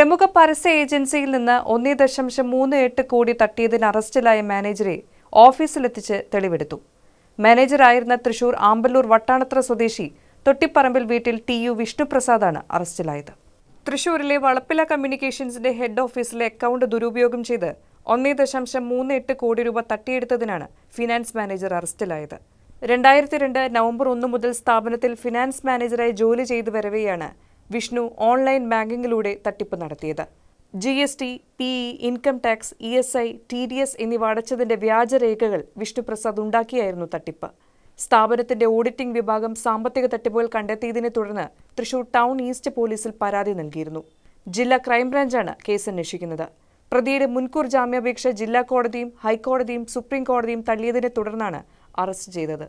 പ്രമുഖ പരസ്യ ഏജൻസിയിൽ നിന്ന് ഒന്നേ ദശാംശം മൂന്ന് എട്ട് കോടി തട്ടിയതിന് അറസ്റ്റിലായ മാനേജരെ ഓഫീസിലെത്തിച്ച് തെളിവെടുത്തു. മാനേജറായിരുന്ന തൃശൂർ ആമ്പല്ലൂർ വട്ടാണത്ര സ്വദേശി തൊട്ടിപ്പറമ്പിൽ വീട്ടിൽ ടി യു വിഷ്ണുപ്രസാദാണ് അറസ്റ്റിലായത്. തൃശൂരിലെ വളപ്പില കമ്മ്യൂണിക്കേഷൻസിന്റെ ഹെഡ് ഓഫീസിലെ അക്കൗണ്ട് ദുരുപയോഗം ചെയ്ത് ഒന്നേ ദശാംശം മൂന്ന് എട്ട് കോടി രൂപ തട്ടിയെടുത്തതിനാണ് ഫിനാൻസ് മാനേജർ അറസ്റ്റിലായത്. രണ്ടായിരത്തി രണ്ട് നവംബർ ഒന്ന് മുതൽ സ്ഥാപനത്തിൽ ഫിനാൻസ് മാനേജറായി ജോലി ചെയ്തു വരവെയാണ് വിഷ്ണു ഓൺലൈൻ ബാങ്കിങ്ങിലൂടെ തട്ടിപ്പ് നടത്തിയത്. G S T P E income tax E S I T D S എന്നിവ അടച്ചതിന്റെ വ്യാജരേഖകൾ വിഷ്ണുപ്രസാദ് ഉണ്ടാക്കിയായിരുന്നു തട്ടിപ്പ്. സ്ഥാപനത്തിന്റെ ഓഡിറ്റിംഗ് വിഭാഗം സാമ്പത്തിക തട്ടിപ്പുകൾ കണ്ടെത്തിയതിനെ തുടർന്ന് തൃശൂർ ടൗൺ ഈസ്റ്റ് പോലീസിൽ പരാതി നൽകിയിരുന്നു. ജില്ലാ ക്രൈംബ്രാഞ്ചാണ് കേസ് അന്വേഷിക്കുന്നത്. പ്രതിയുടെ മുൻകൂർ ജാമ്യാപേക്ഷ ജില്ലാ കോടതിയും ഹൈക്കോടതിയും സുപ്രീം കോടതിയും തള്ളിയതിനെ തുടർന്നാണ് അറസ്റ്റ് ചെയ്തത്.